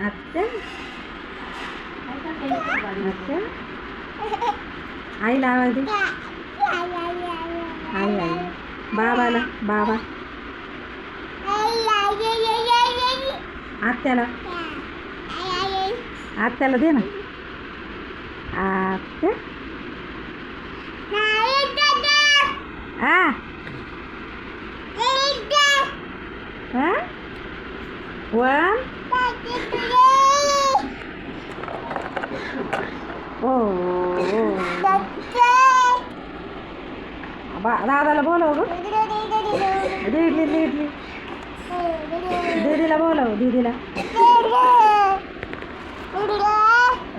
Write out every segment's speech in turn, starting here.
आत्या? आत्या? आईला आवाज दे. आई आई. बाबाला बाबा. आत्याला. आत्याला दे ना. आत्या? आ? हा वन ओ बा दादाला बोलव ग. दीदी दीदी दीदीला बोलव दीदीला.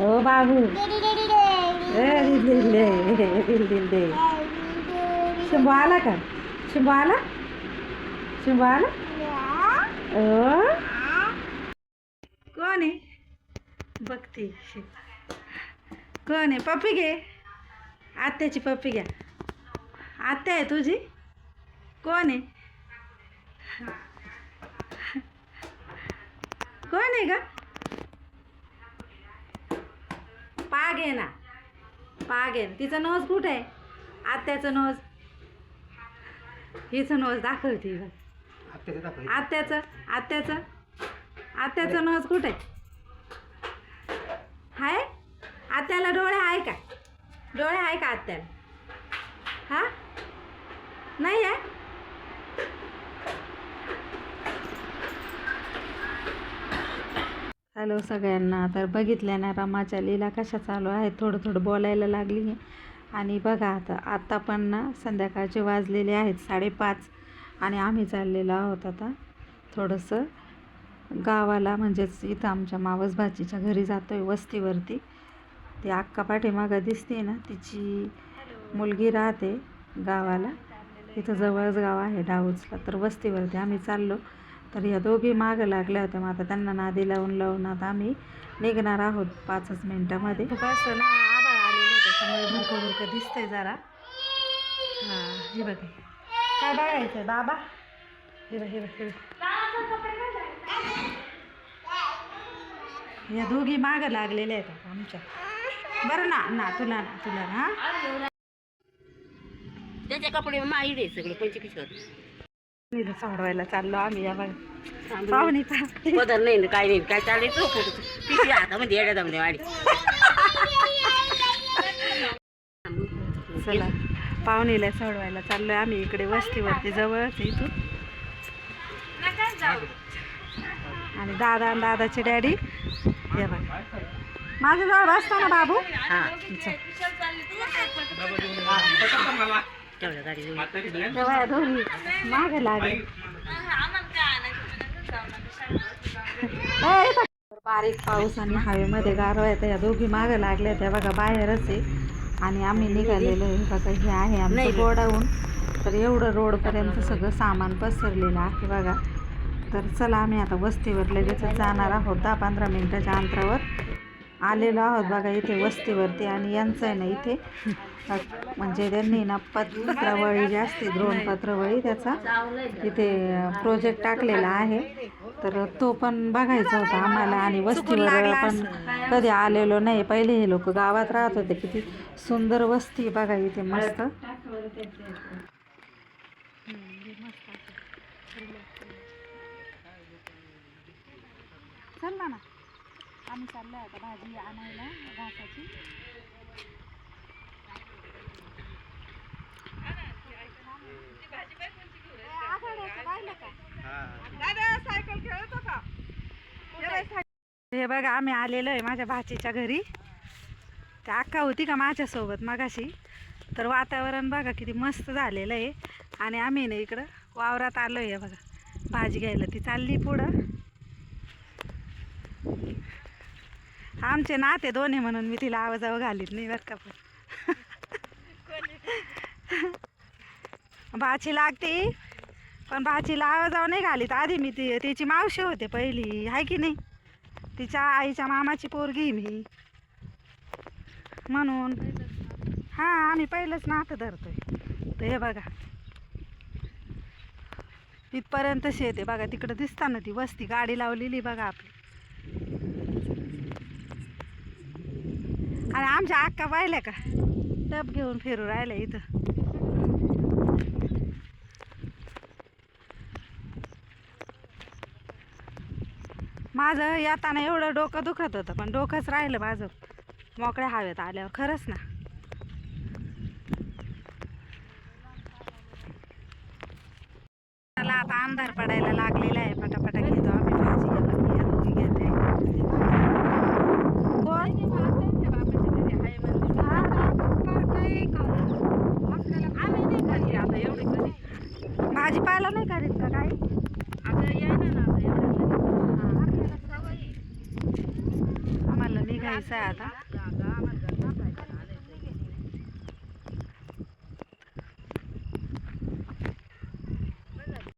ओ बाबू. ए दे शिंबू आला का? शिंबू आला? शिंबू आला? ओ. कोण आहे? बघते. कोण आहे? पप्पी घे. आत्याची पप्पी घ्या. आत्या आहे तुझी? कोण आहे? कोण आहे का पाग आहे ना. पाग आहे. तिचं नोज कुठं आहे? आत्याचं नोज. हिचं नोज दाखवते आत्याचं आत्याचं आत्याचं नोज कुठे हाय? आत्याला डोळे आहे का? डोळे आहे का आत्याला? हा? नाही आहे? हॅलो सगळ्यांना तर बघितल्या ना रमाच्या लीला कशा चालू आहेत? थोडं थोडं बोलायला लागली आहे. आणि बघा आता आत्ता पण ना संध्याकाळचे वाजलेले आहेत साडेपाच आणि आम्ही चाललेलो आहोत आता थोडंसं गावाला म्हणजेच इथं आमच्या मावस भाचीच्या घरी जातो आहे वस्तीवरती. ती अक्का पाठीमागं दिसते ना तिची मुलगी राहते गावाला. तिथं जवळच गाव आहे डाऊजला तर वस्तीवरती आम्ही चाललो. तर या दोघी मागं लागल्या होत्या मग आता त्यांना नादी लावून लावून आता आम्ही निघणार आहोत पाचच मिनटामध्ये. खूप असं ना आभाळ आलेलं त्याच्यामुळे भुरकं भुरकं दिसतंय जरा. हां हे बघ. काय बघायचं बाबा. हे बघ हे बघ हे बघ. या दोघी मागं लागलेल्या आहेत आमच्या. बरं ना ना तुला ना तुला ना. हा? त्याचे कपडे माई दे सगळे पंच किशोर इथं सोडवायला चाललो आम्ही या बघ पदर नाही न काय नाही काय चालायचं पिशवी हातामध्ये येड्या दमड्या वाडी. चला पाहुणीला सोडवायला चाललोय आम्ही इकडे वस्तीवरती जवळच आहे इथून. आणि दादा आणि दादाचे डॅडी. हे बघ माझ्या जवळ बसतो ना बाबू. तेव्हा दोन्ही मागे लागले. बारीक पाऊस आणि हवेमध्ये गारवा येतं या दोघी मागे लागल्या त्या बघा बाहेरच आहे. आणि आम्ही निघालेलो आहे बघा हे आहे आमचं. गोडाऊन. तर एवढं रोडपर्यंत सगळं सामान पसरलेलं आहे बघा. तर चला आम्ही आता वस्तीवर लगेच जाणार आहोत दहा पंधरा मिनटाच्या अंतरावर. आलेलो आहोत बघा इथे वस्तीवरती आणि यांचं आहे ना इथे म्हणजे त्यांनी ना पत्रावळी जी असते द्रोणपत्रवळी त्याचा इथे प्रोजेक्ट टाकलेला आहे. तर तो पण बघायचा होता आम्हाला आणि वस्तीवर पण कधी आलेलो नाही. पहिले हे लोक गावात राहत होते. किती सुंदर वस्ती बघा इथे मस्त. चल ना. आम्ही चाललोय आता भाजी आणायला घासाची. हे. बघा आम्ही आलेलो आहे माझ्या भाचीच्या घरी. त्या अक्का होती का माझ्यासोबत मगाशी? तर वातावरण बघा किती मस्त झालेलं आहे. आणि आम्ही ना इकडं वावरात आलो आहे बघा. भाजी घ्यायला ती चालली पुढं. आमचे नाते दोन्ही म्हणून मी तिला आवाजावं घालीत नाही बरं का पण. भाची लागते. पण भाचीला आवाजावं नाही घालीत. आधी मी ती तिची मावशी होते पहिली. आहे की नाही? तिच्या आईच्या मामाची पोरगी मी. म्हणून हां आम्ही पहिलंच नातं धरतोय. तर हे बघा. इथपर्यंत शेत आहे बघा तिकडं दिसता ना ती वस्ती गाडी लावलेली बघा आपली आणि आमच्या अक्का पाहिल्या का? टप घेऊन फिरू राहिल्या इथं. माझं येताना एवढं डोकं दुखत होतं पण डोकंच राहिलं माझं. मोकळ्या हवेत आल्यावर खरंच ना. आता अंधार पडायला लागलेला आहे पटापटा घेतो आम्ही भाजी या बाकी या दोन घेते कोण? हा, काही भाजीपाला नाही करीत का काही आम्हाला आहे आता.